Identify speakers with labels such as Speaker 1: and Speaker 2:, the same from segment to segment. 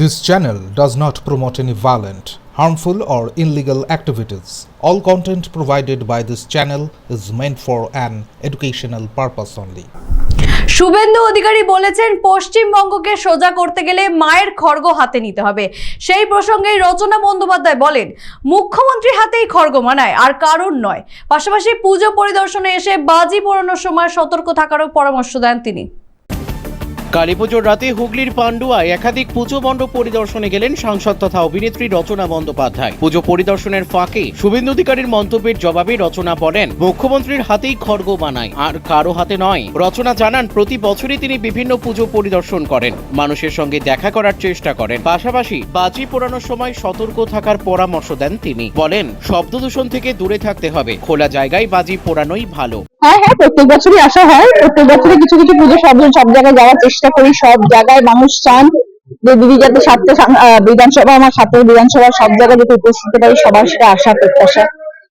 Speaker 1: This channel does not promote any violent, harmful, or illegal activities. All content provided by this channel is meant for an educational purpose only.
Speaker 2: Suvendu Adhikari বলেছেন পশ্চিমবঙ্গকে সোজা করতে গেলে মায়ের খড়গ হাতে নিতে হবে সেই প্রসঙ্গে রচনা বন্দ্যোপাধ্যায় বলেন মুখ্যমন্ত্রীর হাতেই খড়গ মানায় আর কারণ নয় পাশাপাশি পুজো পরিদর্শনে এসে বাজি পোড়ানোর সময় সতর্ক থাকারও পরামর্শ দেন তিনি
Speaker 3: কালীপুজোর রাতে হুগলির পান্ডুয়ায় একাধিক পুজো মণ্ডপ পরিদর্শনে গেলেন সাংসদ তথা অভিনেত্রী রচনা বন্দ্যোপাধ্যায়। পুজো পরিদর্শনের ফাঁকে শুভেন্দু অধিকারীর মন্তব্যের জবাবে রচনা বলেন মুখ্যমন্ত্রীর হাতেই খড়গ বানায়। আর কারও হাতে নয়। রচনা জানান, প্রতি বছরই তিনি বিভিন্ন পুজো পরিদর্শন করেন। মানুষের সঙ্গে দেখা করার চেষ্টা করেন। পাশাপাশি বাজি পোড়ানোর সময় সতর্ক থাকার পরামর্শ দেন তিনি। বলেন শব্দ দূষণ থেকে দূরে থাকতে হবে। খোলা জায়গায় বাজি পোড়ানোই ভালো।
Speaker 4: হ্যাঁ হ্যাঁ প্রত্যেক বছরই আসা হয়। প্রত্যেক বছরই কিছু কিছু পুজো সব সব জায়গায় যাওয়ার চেষ্টা করি। সব জায়গায় মানুষ চান। যে দিদি যাতে সাথে বিধানসভা, আমার সাথে বিধানসভা, সব জায়গায় যাতে উপস্থিত পারি সবার সেটা আশা প্রত্যাশা।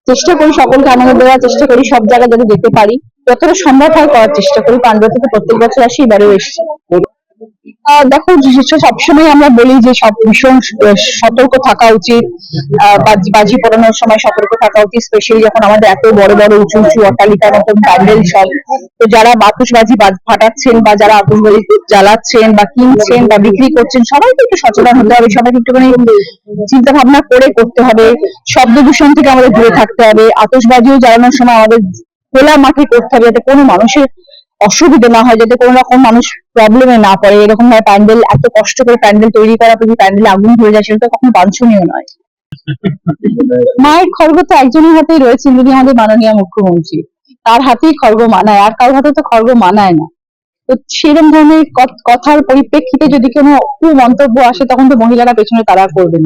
Speaker 4: চেষ্টা করি সকলকে আনন্দ দেওয়ার, চেষ্টা করি সব জায়গায় যাতে যেতে পারি। যতটা সম্ভব হয় করার চেষ্টা করি। পাঞ্জাব থেকে প্রত্যেক বছর আসি, এবারেও এসেছি। দেখো সবসময় আমরা বলি যে সব ভীষণ সতর্ক থাকা উচিত বাজি- পোড়ানোর সময় সতর্ক থাকা উচিত স্পেশালি যখন আমাদের এত বড় বড়, উঁচু উঁচু অট্টালিকার মতন প্যান্ডেল সব তো যারা আতশবাজি বাজ- ফাটাচ্ছেন বা যারা আতশবাজি জ্বালাচ্ছেন বা কিনছেন বা বিক্রি করছেন, সবাইকে একটু সচেতন হতে হবে, সবাইকে একটুখানি চিন্তা ভাবনা করে করতে হবে। শব্দ দূষণ থেকে আমাদের দূরে থাকতে হবে। আতশবাজিও জ্বালানোর সময় আমাদের খোলা মাঠে করতে হবে, যাতে কোনো মানুষের অসুবিধা না হয় যাতে কোনো রকম মানুষ প্রবলেমে না পড়ে। এরকম ভাবে প্যান্ডেল এত কষ্ট করে প্যান্ডেল তৈরি করা যদি প্যান্ডেলে আগুন ধরে যায় সেটা কখনো বাঞ্ছনীয় নয়। মায়ের খড়গ তো একজনের হাতেই রয়েছে যিনি আমাদের মাননীয় মুখ্যমন্ত্রী। তার হাতেই খড়গ মানায় আর কারোর হাতে তো খড়গ মানায় না। তো সেরকম ধরনের কথ- কথার পরিপ্রেক্ষিতে যদি কোনো কুমন্তব্য আসে তখন তো মহিলারা পেছনে তারা করবেন